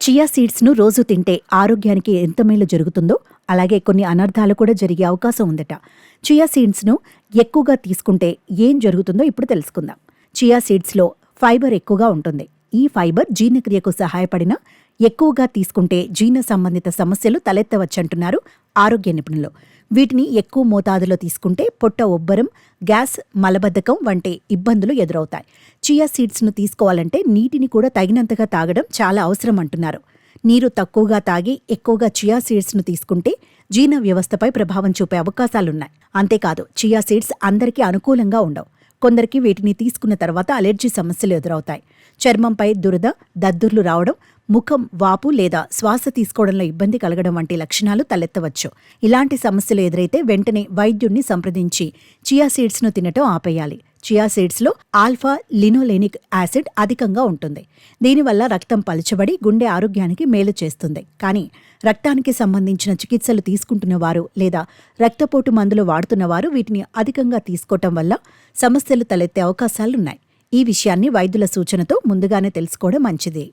Chia సీడ్స్ను రోజు తింటే ఆరోగ్యానికి ఎంత మేలు జరుగుతుందో అలాగే కొన్ని అనర్థాలు కూడా జరిగే అవకాశం ఉందట. చియా సీడ్స్ను ఎక్కువగా తీసుకుంటే ఏం జరుగుతుందో ఇప్పుడు తెలుసుకుందాం. చియా సీడ్స్లో ఫైబర్ ఎక్కువగా ఉంటుంది. ఈ ఫైబర్ జీర్ణక్రియకు సహాయపడిన ఎక్కువగా తీసుకుంటే జీర్ణ సంబంధిత సమస్యలు తలెత్తవచ్చంటున్నారు ఆరోగ్య నిపుణులు. వీటిని ఎక్కువ మోతాదులో తీసుకుంటే పొట్ట ఉబ్బరం గ్యాస్ మలబద్ధకం వంటి ఇబ్బందులు ఎదురవుతాయి. చియా సీడ్స్ను తీసుకోవాలంటే నీటిని కూడా తగినంతగా తాగడం చాలా అవసరం అంటున్నారు. నీరు తక్కువగా తాగి ఎక్కువగా చియా సీడ్స్ను తీసుకుంటే జీర్ణ వ్యవస్థపై ప్రభావం చూపే అవకాశాలున్నాయి. అంతేకాదు చియా సీడ్స్ అందరికీ అనుకూలంగా ఉండవు. కొందరికి వీటిని తీసుకున్న తర్వాత అలెర్జీ సమస్యలు ఎదురవుతాయి. చర్మంపై దురద దద్దుర్లు రావడం ముఖం వాపు లేదా శ్వాస తీసుకోవడంలో ఇబ్బంది కలగడం వంటి లక్షణాలు తలెత్తవచ్చు. ఇలాంటి సమస్యలు ఎదురైతే వెంటనే వైద్యుణ్ణి సంప్రదించి చియా సీడ్స్ను తినటం ఆపేయాలి. చియా సీడ్స్లో ఆల్ఫా లినోలేనిక్ యాసిడ్ అధికంగా ఉంటుంది. దీనివల్ల రక్తం పలుచబడి గుండె ఆరోగ్యానికి మేలు చేస్తుంది. కానీ రక్తానికి సంబంధించిన చికిత్సలు తీసుకుంటున్న వారు లేదా రక్తపోటు మందులు వాడుతున్న వారు వీటిని అధికంగా తీసుకోవటం వల్ల సమస్యలు తలెత్తే అవకాశాలున్నాయి. ఈ విషయాన్ని వైద్యుల సూచనతో ముందుగానే తెలుసుకోవడం మంచిది.